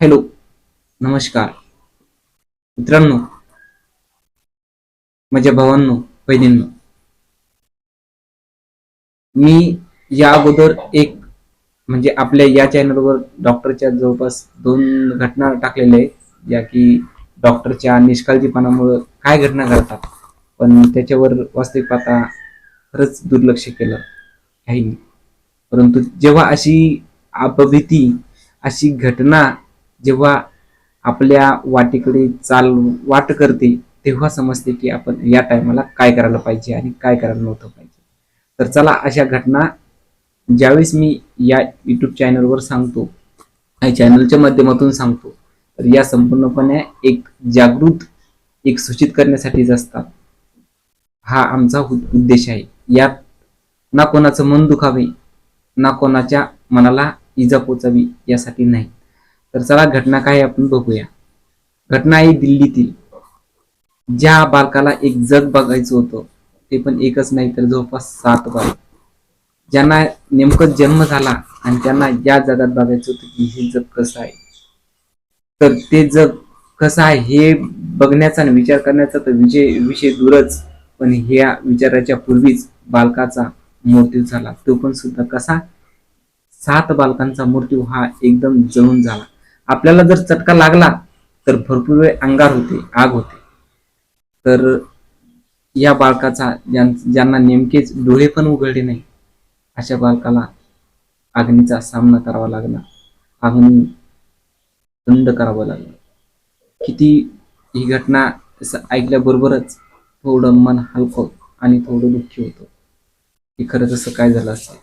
Hello नमस्कार. मित्रांनो माझ्या भावांनो बहिणींनो मी या अगोदर एक म्हणजे आपल्या या चॅनलवर डॉक्टरच्या जवळपास दोन घटना टाकलेल्या आहेत ज्या की डॉक्टरच्या निष्काळजीपणामुळं काय घटना घडतात पण त्याच्यावर वास्तविक पाहता खरंच दुर्लक्ष केलं काही परंतु जेव्हा अशी अपभीती अशी घटना जेव्हा आपल्या वाटेकडे चाल वाट करते तेव्हा समजते की आपण या टायमाला काय करायला पाहिजे आणि काय करायला नव्हतं पाहिजे. तर चला अशा घटना ज्यावेळेस मी या युट्यूब चॅनलवर सांगतो या चॅनलच्या माध्यमातून सांगतो तर या संपूर्णपणे एक जागृत एक सूचित करण्यासाठीच असतात. हा आमचा उद्देश आहे. यात ना कोणाचं मन दुखावे ना कोणाच्या मनाला इजा पोचावी यासाठी नाही. तर चला घटना काय आपण बघूया. घटना आहे दिल्लीतील ज्या बालकाला एक जग बघायचं होतं ते पण एकच नाही तर जवळपास सात बाल ज्यांना नेमकं जन्म झाला आणि त्यांना या जगात बघायचं होतं की हे जग कसं आहे. तर ते जग कसं आहे हे बघण्याचा आणि विचार करण्याचा तर विजय विषय दूरच. पण ह्या विचाराच्या पूर्वीच बालकाचा मृत्यू झाला. तो पण सुद्धा कसा? सात बालकांचा मृत्यू हा एकदम जळून झाला. आपल्याला जर चटका लागला तर भरपूर वेळ अंगार होते आग होते. तर या बालकाचा ज्यांना नेमकेच डोळे पण उघडले नाही अशा बालकाला अग्नीचा सामना करावा लागला. अग्नी दंड करावा लागला. किती ही घटना ऐकल्याबरोबरच थोडं मन हलकं आणि थोडं दुःखी होतं. की खरंच असं काय झालं असेल?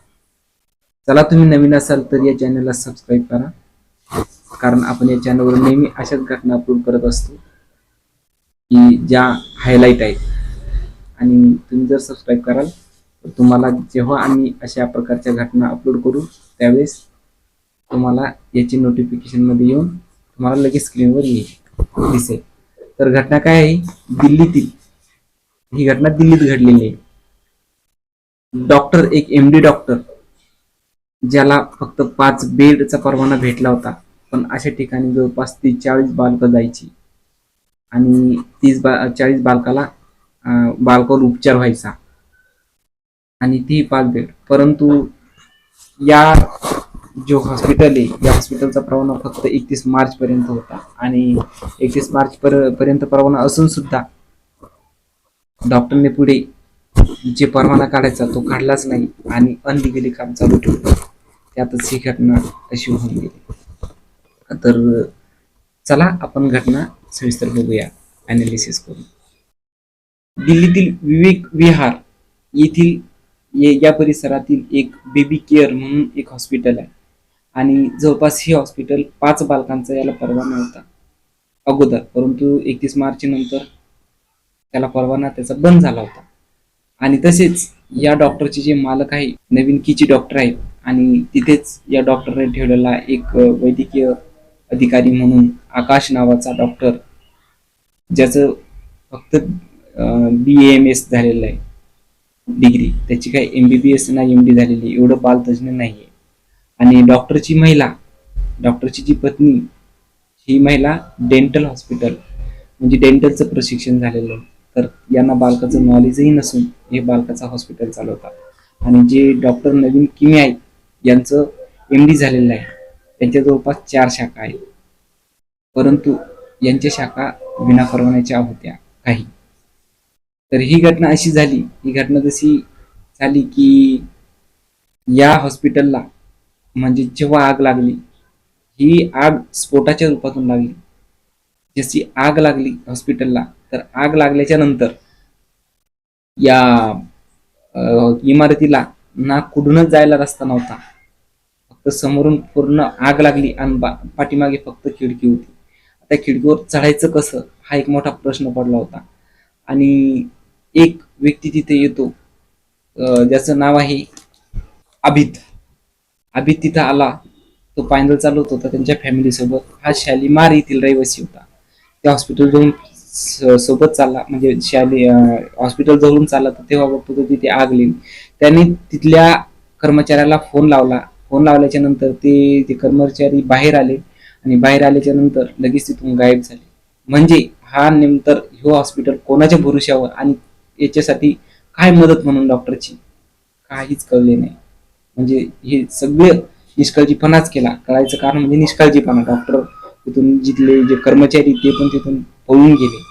चला तुम्ही नवीन असाल तर या चॅनलला सबस्क्राईब करा. कारण आपण या चॅनलवर नेहमी अशाच घटना अपलोड करत असतो की ज्या हायलाईट आहेत. आणि तुम्ही जर सबस्क्राईब कराल तर तुम्हाला जेव्हा आम्ही अशा प्रकारच्या घटना अपलोड करू त्यावेळेस तुम्हाला याची नोटिफिकेशनमध्ये येऊन तुम्हाला लगेच स्क्रीनवर येईल दिसेल. तर घटना काय आहे? दिल्लीतील ही घटना दिल्लीत घडलेली आहे. डॉक्टर एक एम डी डॉक्टर ज्याला फक्त पाच बेडचा परवाना भेटला होता. पण अशा ठिकाणी जवळपास ती चाळीस बालकं जायची. आणि तीस बा चाळीस बालकाला बालकावर उपचार व्हायचा. आणि ती पाच बेड परंतु या जो हॉस्पिटल आहे या हॉस्पिटलचा परवाना फक्त एकतीस मार्च पर्यंत होता. आणि एकतीस मार्च पर पर्यंत परवाना असून सुद्धा डॉक्टरने पुढे जे परवाना काढायचा तो काढलाच नाही आणि अनलिगली काम चालू ठेवलं. त्यातच ही घटना अशी होऊन गेली. तर चला आपण घटना सविस्तर बघूया अनालिसिस करून. दिल्लीतील विवेक विहार येथील ये- या परिसरातील एक बेबी केअर म्हणून एक हॉस्पिटल आहे. आणि जवळपास हे हॉस्पिटल पाच बालकांचा याला परवाना होता. अगोदर परंतु एकतीस मार्च नंतर त्याला परवाना त्याचा बंद झाला होता. आणि तसेच या डॉक्टरचे जे मालक आहे नवीन कीची डॉक्टर आहेत आणि तिथेच या डॉक्टरने ठेवलेला एक वैद्यकीय अधिकारी म्हणून आकाश नावाचा डॉक्टर ज्याचं फक्त बी एम एस झालेलं आहे. डिग्री. त्याची काही एम बी बी एस ना एम डी झालेली. एवढं बालतज्ञ नाही आहे आणि डॉक्टरची महिला डॉक्टरची जी पत्नी ही महिला डेंटल हॉस्पिटल म्हणजे डेंटलचं प्रशिक्षण झालेलं. तर यांना बालकाचं नॉलेजही नसून हे बालकाचा हॉस्पिटल चालवतात. आणि जे डॉक्टर नवीन किमी आहेत यांचं एम डी झालेलं आहे. त्यांच्या जवळपास चार शाखा आहेत. परंतु यांच्या शाखा विना परवान्याच्या होत्या काही. तर ही घटना अशी झाली ही घटना जशी झाली की या हॉस्पिटलला म्हणजे जेव्हा आग लागली ही आग स्फोटाच्या रूपातून लागली. जशी आग लागली हॉस्पिटलला तर आग लागल्याच्या नंतर या इमारतीला ना कुठूनच जायला रस्ता नव्हता. तर समोरून पूर्ण आग लागली आणि बा- पाठीमागे फक्त खिडकी होती. त्या खिडकीवर चढायचं कसं? हा एक मोठा प्रश्न पडला होता. आणि एक व्यक्ती तिथे येतो. ज्याचं नाव आहे अभित. अभित तिथं आला. तो पायदल चालवत. होता त्यांच्या फॅमिलीसोबत हा शालीमार येथील रहिवासी होता. त्या हॉस्पिटल जाऊन स- सोबत चालला. म्हणजे शाली हॉस्पिटल जवळून चालला. तर तेव्हा बघतो तर तिथे आग लागली. त्यांनी तिथल्या कर्मचाऱ्याला फोन लावला. फोन लावल्याच्या नंतर ते ते कर्मचारी बाहेर आले आणि बाहेर आल्याच्यानंतर लगेच तिथून गायब झाले. म्हणजे हा नंतर हे हॉस्पिटल कोणाच्या भरोश्यावर आणि याच्यासाठी काय मदत म्हणून डॉक्टरची काहीच कळले नाही. म्हणजे हे सगळे निष्काळजीपणाच केला. कळायचं कारण म्हणजे निष्काळजीपणा. डॉक्टर तिथून जिथले जे कर्मचारी ते पण तिथून पळून गेले.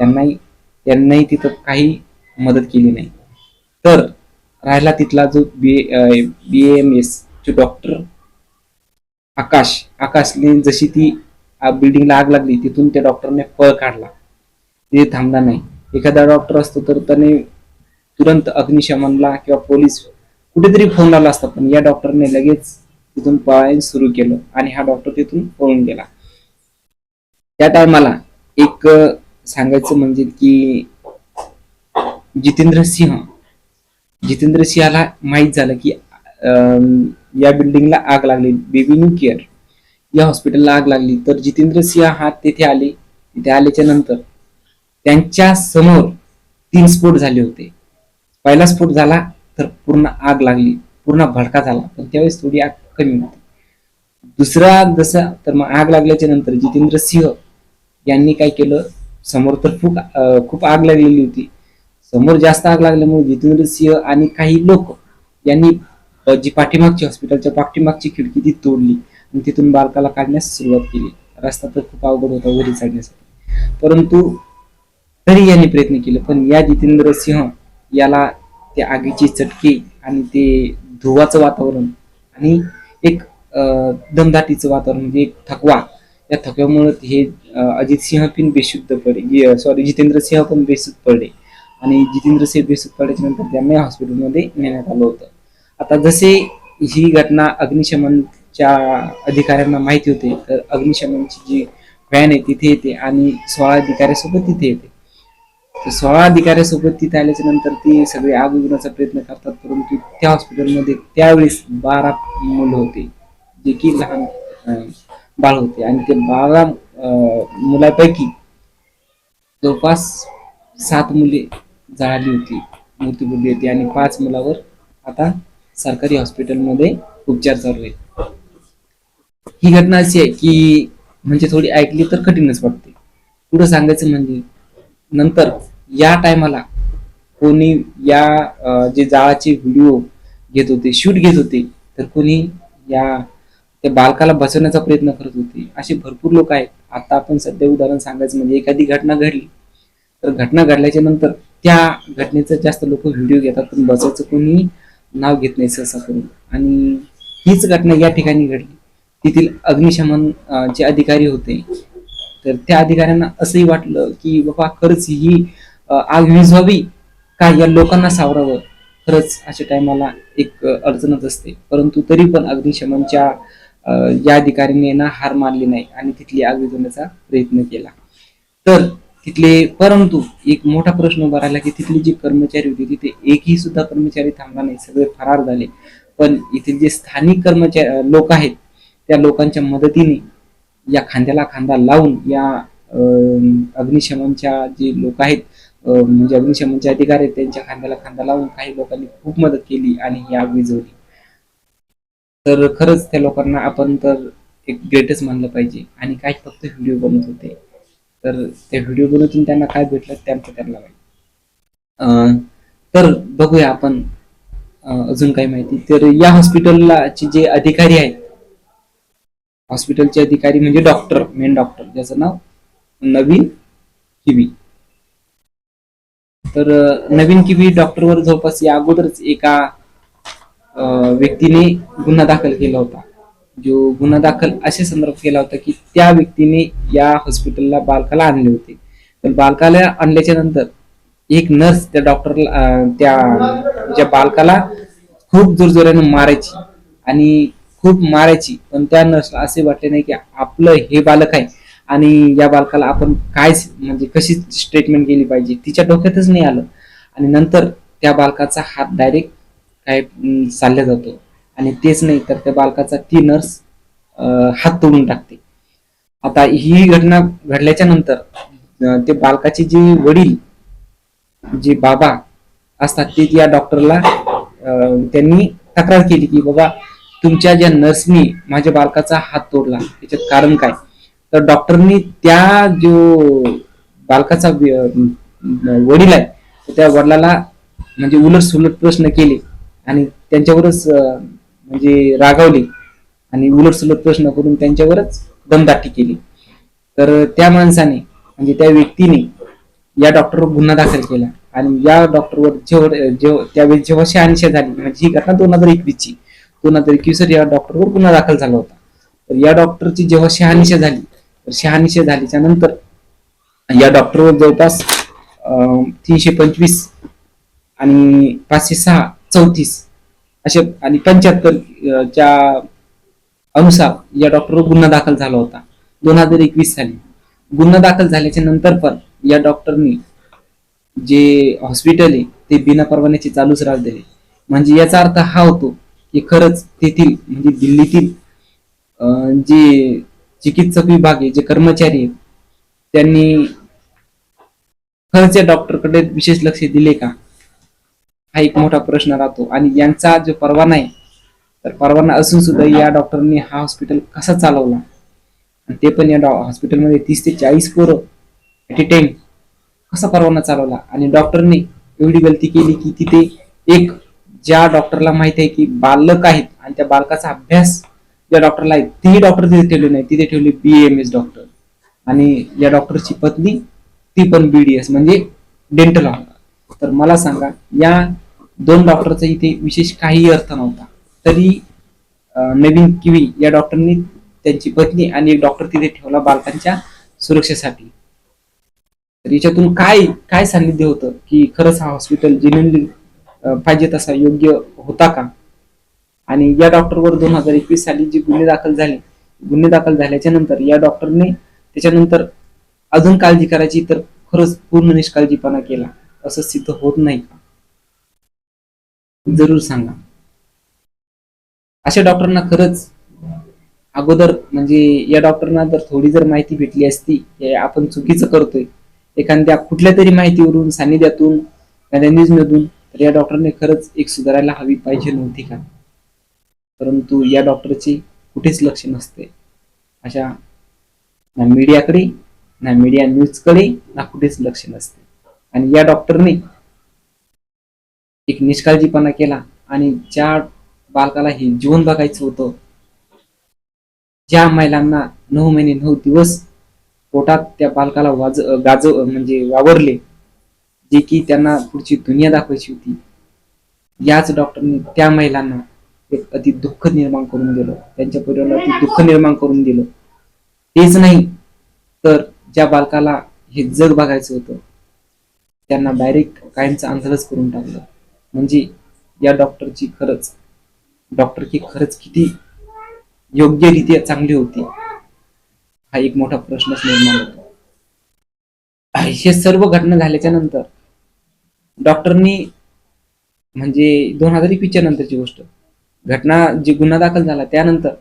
त्यांनाही त्यांनाही तिथं काही मदत केली नाही. तर राहिला तिथला जो बी बी एम एस जो डॉक्टर आकाश आकाशने जशी ती बिल्डिंगला आग लागली तिथून त्या डॉक्टरने पळ काढला. ते थांबला नाही. एखादा डॉक्टर असतो तर त्याने तुरंत अग्निशमनला किंवा पोलीस कुठेतरी फोन लावला असता पण या डॉक्टरने लगेच तिथून पळायला सुरू केलं आणि हा डॉक्टर तिथून पळून गेला. त्या टायमाला एक सांगायचं म्हणजे की जितेंद्र सिंह जितेंद्र सिंहाला माहीत झालं की अं, या बिल्डिंगला आग लागली. बेबी न्यू केअर या हॉस्पिटलला आग लागली. तर जितेंद्र सिंह हा तेथे आले. तिथे आल्याच्यानंतर त्यांच्यासमोर तीन स्फोट झाले होते. पहिला स्फोट झाला तर पूर्ण आग लागली. पूर्ण भडका झाला. पण त्यावेळेस थोडी आग कमी होती. दुसरा जसा तर मग आग लागल्याच्या नंतर जितेंद्र सिंह यांनी काय केलं? समोर तर खूप खूप आग लागलेली होती. समोर जास्त आग लागल्यामुळे जितेंद्र सिंह आणि काही लोक यांनी जी पाठीमागची हॉस्पिटलच्या पाठीमागची खिडकी ती तोडली आणि तिथून बालकाला काढण्यास सुरुवात केली. रस्ता तर खूप अवघड होता वरी चढण्यासाठी. परंतु तरी यांनी प्रयत्न केले पण या जितेंद्र सिंह याला त्या आगीची चटके आणि ते धुवाचं वातावरण आणि एक दमदाटीचं वातावरण म्हणजे एक थकवा या थकव्यामुळे हे अजित सिंह पण बेशुद्ध पडले. सॉरी जितेंद्र सिंह पण बेशुद्ध पडले. आणि जितेंद्र सिंह बेशुद्ध पडल्याच्या नंतर त्यांना या हॉस्पिटलमध्ये नेण्यात आलं होतं. आता जसे ही घटना अग्निशमनच्या अधिकाऱ्यांना माहिती होते तर अग्निशमनची जी व्हॅन आहे तिथे येते आणि सोळा अधिकाऱ्यासोबत तिथे येते. तर सोळा अधिकाऱ्यासोबत तिथे आल्याच्यानंतर ते सगळे आग विघण्याचा प्रयत्न करतात परंतु त्या हॉस्पिटलमध्ये त्यावेळेस बारा मुलं होते जे की लहान बाळ होते. आणि ते बारा मुलापैकी जवळपास सात मुले जळाली होती मृत्यू बुडली होती आणि पाच मुलावर आता सरकारी हॉस्पिटलमध्ये उपचार चालू आहेत. ही घटना अशी आहे की म्हणजे थोडी ऐकली तर कठीणच वाटते. पुढे सांगायचं म्हणजे नंतर या टायमाला कोणी या जे जाळाचे व्हिडिओ घेत होते शूट घेत होते तर कोणी या त्या बालकाला बसवण्याचा प्रयत्न करत होते. असे भरपूर लोक आहेत. आता आपण सध्या उदाहरण सांगायचं म्हणजे एखादी घटना घडली तर घटना घडल्याच्या नंतर त्या घटनेचा जास्त लोक व्हिडिओ घेतात पण बसायचं कोणी नाव घेत नाही सहसा करून आणि हीच घटना या ठिकाणी घडली. तेथील अग्निशमन जे चे अधिकारी होते तर त्या अधिकाऱ्यांना असंही वाटलं की बाबा खरंच ही आग विझवावी का या लोकांना सावरावं? खरंच अशा टायमाला एक अडचणच असते. परंतु तरी पण अग्निशमनच्या या अधिकाऱ्याने ना हार मानली नाही आणि तिथली आग विझवण्याचा प्रयत्न केला. तर तिथले परंतु एक मोठा प्रश्न उभा राहिला की तिथले जे कर्मचारी होते तिथे एकही सुद्धा कर्मचारी थांबला नाही सगळे फरार झाले. पण इथे जे स्थानिक कर्मचारी लोक आहेत त्या लोकांच्या मदतीने या खांद्याला खांदा लावून या अं, अग्निशमनच्या जे लोक आहेत म्हणजे अग्निशमनचे अधिकारी आहेत त्यांच्या खांद्याला खांदा लावून काही लोकांनी खूप मदत केली आणि ही आग विजवली तर खरंच त्या लोकांना आपण तर एक ग्रेटच मानलं पाहिजे आणि काही फक्त व्हिडिओ बनवत होते. तर त्या व्हिडिओ बनवून त्यांना काय भेटलं त्यांचं त्यांना माहिती. तर बघूया आपण अजून काही माहिती. तर या हॉस्पिटलला जे अधिकारी आहेत हॉस्पिटलचे अधिकारी म्हणजे डॉक्टर मेन डॉक्टर ज्याचं नाव नवीन किवी. तर नवीन किवी डॉक्टरवर जवळपास या अगोदरच एका व्यक्तीने गुन्हा दाखल केला होता. जो गुन्हा दाखल असे संदर्भ केला होता की त्या व्यक्तीने या हॉस्पिटलला बालकाला आणले होते. तर बालकाला आणल्याच्या नंतर एक नर्स त्या डॉक्टरला त्या ज्या बालकाला खूप जोरजोराने मारायची आणि खूप मारायची. पण त्या नर्सला असे वाटले नाही की आपलं हे बालक आहे आणि या बालकाला आपण काय म्हणजे कशी ट्रीटमेंट केली पाहिजे तिच्या डोक्यातच नाही आलं. आणि नंतर त्या बालकाचा हात डायरेक्ट काय अं, चालला जातो. आणि तेच नाही तर त्या बालकाचा ती नर्स हात तोडून टाकते. आता ही घटना घडल्याच्या नंतर ते बालकाचे जे वडील जे बाबा असतात ते या डॉक्टरला अं, त्यांनी तक्रार केली की बाबा तुमच्या ज्या नर्सनी माझ्या बालकाचा हात तोडला त्याच्यात कारण काय? तर डॉक्टरनी त्या जो बालकाचा वडील आहे त्या वडिलाला म्हणजे उलट सुलट प्रश्न केले आणि त्यांच्यावरच म्हणजे रागावले आणि उलटसुलट प्रश्न करून त्यांच्यावरच दमदाटी केली. तर त्या माणसाने म्हणजे त्या व्यक्तीने या डॉक्टरवर गुन्हा दाखल केला आणि या डॉक्टरवर जेव्हा जेव्हा त्यावेळी जेव्हा शहानिशा झाली म्हणजे ही घटना दोन हजार एकवीसची दोन हजार एकवीस या डॉक्टरवर गुन्हा दाखल झाला होता. तर या डॉक्टरची जेव्हा शहानिशा झाली तर शहानिशा झाल्याच्यानंतर या डॉक्टरवर जवळपास तीनशे पंचवीस आणि पाचशे सहा चौतीस असे आणि पंच्याहत्तर च्या अनुसार या डॉक्टरवर गुन्हा दाखल झाला होता. दोन हजार एकवीस साली. गुन्हा दाखल झाल्याच्यानंतर पण या डॉक्टरनी जे हॉस्पिटल आहे ते बिना परवान्याचे चालूच राहू दिले म्हणजे याचा अर्थ हा होतो की खरंच तेथील म्हणजे दिल्लीतील जे चिकित्सक विभाग आहे जे कर्मचारी आहेत त्यांनी खरंच या डॉक्टरकडे विशेष लक्ष दिले का? हा एक मोठा प्रश्न राहतो. आणि यांचा जो परवाना आहे तर परवाना असून सुद्धा या डॉक्टरनी हा हॉस्पिटल कसा चालवला? आणि ते पण या डॉ हॉस्पिटलमध्ये तीस ते चाळीस पोरं ॲट ए टाइम कसा परवाना चालवला? आणि डॉक्टरने एवढी गलती केली की तिथे एक ज्या डॉक्टरला माहीत आहे की बालक आहेत आणि त्या बालकाचा अभ्यास ज्या डॉक्टरला आहे तेही डॉक्टर तिथे ठेवले नाही तिथे ठेवले बी एम एस डॉक्टर. आणि या डॉक्टरची पत्नी ती पण बी डी एस म्हणजे डेंटल तर मला सांगा या दोन डॉक्टरचा इथे विशेष काही अर्थ नव्हता. तरी नवीन किवी या डॉक्टरनी त्यांची पत्नी आणि एक डॉक्टर तिथे ठेवला बालकांच्या सुरक्षेसाठी. तर याच्यातून काय काय सान्निध्य होतं की खरंच हा हॉस्पिटल जेन्युनली पाहिजे तसा योग्य होता का? आणि या डॉक्टरवर दोन हजार एकवीस साली जे गुन्हे दाखल झाले गुन्हे दाखल झाल्याच्यानंतर या डॉक्टरने त्याच्यानंतर अजून काळजी करायची तर खरंच पूर्ण निष्काळजीपणा केला असं सिद्ध होत नाही. का जरूर सांगा. अशा डॉक्टरांना खरंच अगोदर म्हणजे या डॉक्टरना जर थोडी जर माहिती भेटली असती आपण चुकीचं करतोय. एखाद्या कुठल्या तरी माहितीवरून सानिध्यातून एखाद्या न्यूजमधून तर या डॉक्टरने खरंच एक सुधारायला हवी पाहिजे नव्हती का? परंतु या डॉक्टरची कुठेच लक्ष नसते. अशा ना मीडियाकडे ना मीडिया न्यूजकडे ना कुठेच लक्ष नसते. आणि या डॉक्टरने एक निष्काळजीपणा केला आणि ज्या बालकाला हे जीवन बघायचं होतं ज्या महिलांना नऊ महिने नऊ दिवस पोटात त्या बालकाला वाज गाज म्हणजे वावरले जे की त्यांना पुढची दुनिया दाखवायची होती याच डॉक्टरने त्या महिलांना एक अति दुःख निर्माण करून दिलं. त्यांच्या परिवाराला अति दुःख निर्माण करून दिलं. तेच नाही तर ज्या बालकाला हे जग बघायचं होतं त्यांना डायरेक्ट कायमचं अंधारच करून टाकलं. म्हणजे या डॉक्टरची खरंच डॉक्टर की खरंच किती योग्यरित्या चांगली होती हा एक मोठा प्रश्नच निर्माण होतो. हे सर्व घटना झाल्याच्यानंतर डॉक्टरनी म्हणजे दोन हजार एकवीसच्या नंतरची गोष्ट घटना जी गुन्हा दाखल झाला त्यानंतर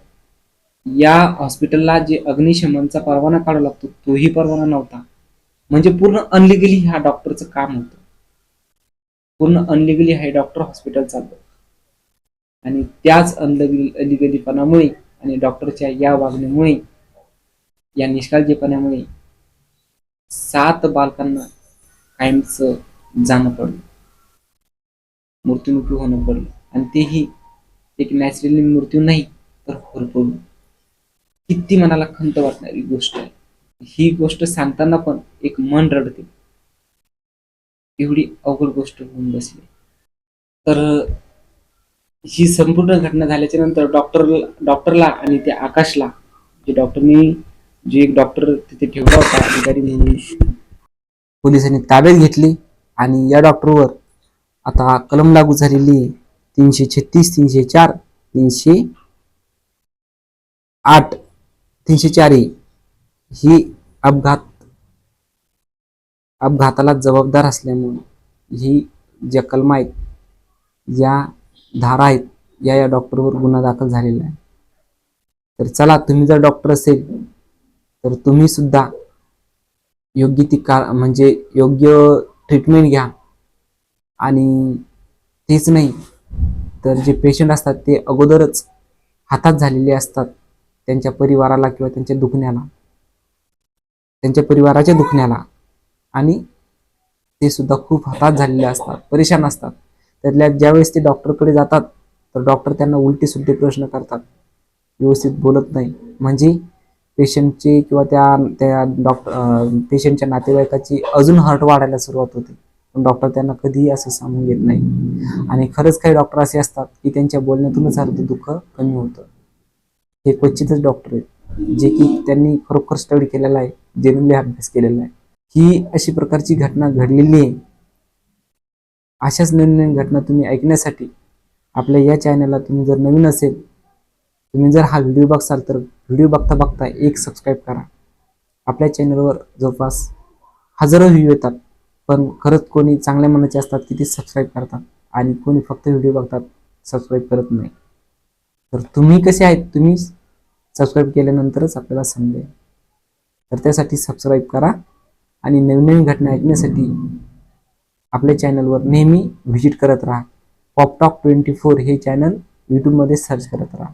या हॉस्पिटलला जे अग्निशमनचा परवाना काढावा लागतो तोही परवाना नव्हता. म्हणजे पूर्ण अनलिगली ह्या डॉक्टरचं काम होतं. पूर्ण अनलिगली आहे डॉक्टर हॉस्पिटल चालतं. आणि त्याच अनलिगली अलिगलीपणामुळे आणि डॉक्टरच्या या वागणीमुळे या निष्काळजीपणामुळे सात बालकांना कायमचं जाणं पडलं. मृत्युमुखी होणं पडलं. आणि तेही एक नॅचरली मृत्यू नाही तर होरपडलं किती मनाला खंत वाटणारी गोष्ट आहे. ही गोष्ट सांगताना पण एक मन रडते. एवढी अवघड गोष्ट होऊन बसली. तर ही संपूर्ण घटना झाल्याच्यानंतर डॉक्टर डॉक्टरला आणि त्या आकाशला जे डॉक्टरनी जे एक डॉक्टर तिथे ठेवला होता अधिकारी म्हणून पोलिसांनी ताब्यात घेतली आणि या डॉक्टरवर आता कलम लागू झालेली तीनशे छत्तीस तीनशे चार तीनशे आठ तीनशे चार ही अपघात अपघाताला जबाबदार असल्यामुळे ही ज्या कलमा आहेत या धारा आहेत या या डॉक्टरवर गुन्हा दाखल झालेला आहे. तर चला तुम्ही जर डॉक्टर असेल तर तुम्ही सुद्धा योग्य ती का म्हणजे योग्य ट्रीटमेंट घ्या. आणि तेच नाही तर जे पेशंट असतात ते अगोदरच हातात झालेले असतात त्यांच्या परिवाराला किंवा त्यांच्या दुखण्याला. त्यांच्या परिवाराच्या दुखण्याला. आणि ते सुद्धा खूप हताश झालेले असतात परेशान असतात. त्यातल्या ज्यावेळेस ते डॉक्टरकडे जातात तर डॉक्टर त्यांना उलटे सुलटे प्रश्न करतात. व्यवस्थित बोलत नाही. म्हणजे पेशंटची किंवा त्या त्या डॉक्टर पेशंटच्या नातेवाईकाची अजून हर्ट वाढायला सुरुवात होते. पण डॉक्टर त्यांना कधीही असं सांगून घेत नाही. आणि खरंच काही डॉक्टर असे असतात की त्यांच्या बोलण्यातूनच अर्ध दुःख कमी होतं. हे क्वचितच डॉक्टर आहेत जे की त्यांनी खरोखर स्टडी केलेला आहे जेनुनली अभ्यास केलेला आहे. ही अशी प्रकारची घटना घडलेली आहे. अशाच नवीन नवीन घटना तुम्ही ऐकण्यासाठी आपल्या या चॅनलला तुम्ही जर नवीन असेल तुम्ही जर हा व्हिडिओ बघसाल तर व्हिडिओ बघता बघता एक सबस्क्राईब करा. आपल्या चॅनलवर जवळपास हजारो व्ह्यू येतात पण खरंच कोणी चांगल्या मनाचे असतात की ते सबस्क्राईब करतात आणि कोणी फक्त व्हिडिओ बघतात सबस्क्राईब करत नाही. तर तुम्ही कसे आहेत? तुम्ही सबस्क्राईब केल्यानंतरच आपल्याला समजेल. तर त्यासाठी सबस्क्राईब करा. आणि नवीन नवीन घटना ऐकण्यासाठी आपल्या चॅनलवर नेहमी व्हिजिट करत राहा. पॉपटॉक ट्वेंटी फोर हे चॅनल यूट्यूबमध्ये सर्च करत राहा.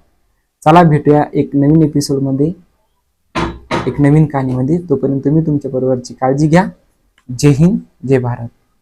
चला भेटूया एक नवीन एपिसोडमध्ये एक नवीन कहाणीमध्ये. तोपर्यंत तुम्ही तुमच्या बरोबरची काळजी घ्या. जय हिंद जय भारत.